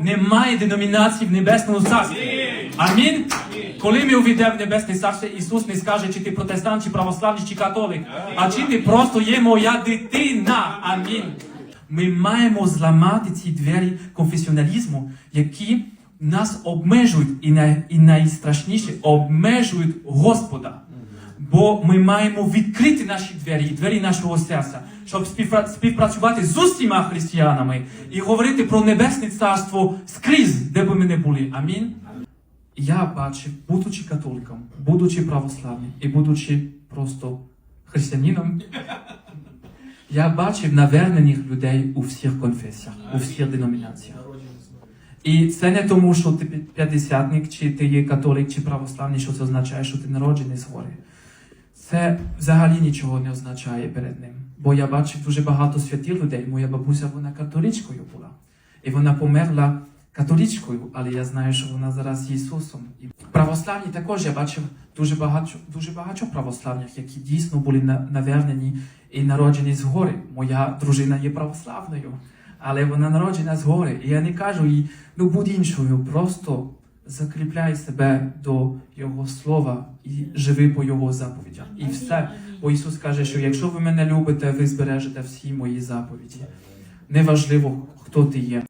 Немає деномінації в небесному царстві. Амінь. Коли ми увійдемо в небесне царство, Ісус не скаже, чи ти протестант, чи православний, чи католик, а чи ти просто є моя дитина. Амінь. Ми маємо зламати ці двері конфесіоналізму, які нас обмежують і, най, і найстрашніше обмежують Господа. Бо ми маємо відкрити наші двері, і двері нашого серця, щоб співпра- співпрацювати з усіма християнами і говорити про небесне царство скрізь, де би ми не були. Амінь. Я бачив, будучи католиком, будучи православним і будучи просто християнином, я бачив навернених людей у всіх конфесіях, у всіх деномінаціях. І це не тому, що ти п'ятдесятник, чи ти є католик, чи православний, що це означає, що ти народжений згори. Це взагалі нічого не означає перед ним. Бо я бачив дуже багато святих людей. Моя бабуся вона католичкою була. І вона померла католичкою, але я знаю, що вона зараз з Ісусом. І православні також я бачив дуже багато, дуже багато православних, які дійсно були на- навернені і народжені згори. Моя дружина є православною, але вона народжена згори. І я не кажу їй, ну будь іншою, просто закріпляй себе до Його слова і живи по Його заповідях. І все. Бо Ісус каже, що якщо ви мене любите, ви збережете всі мої заповіді. Неважливо, хто ти є.